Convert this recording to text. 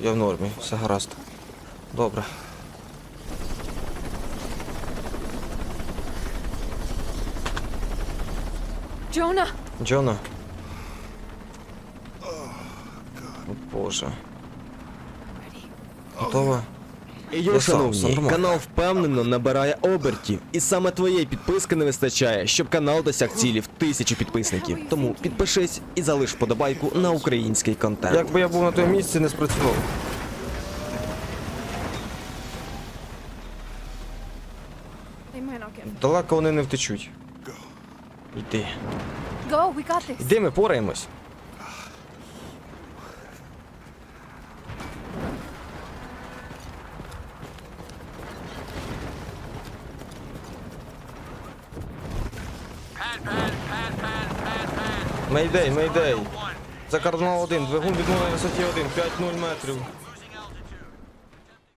Я в нормі, все гаразд. Добре. Джона! Джона. О Боже. Готова? Йо, шановні, канал впевнено набирає обертів, і саме твоєї підписки не вистачає, щоб канал досяг цілі в тисячу підписників. Тому підпишись і залиш вподобайку на український контент. Якби я був на тому місці, не спрацював. Далеко вони не втечуть. Йди. Go, we got this. Йди, ми пораємось. Мейдей, мейдей. Це кардинал 1, двигун відмовлений на висоті 1, 5-0 метрів.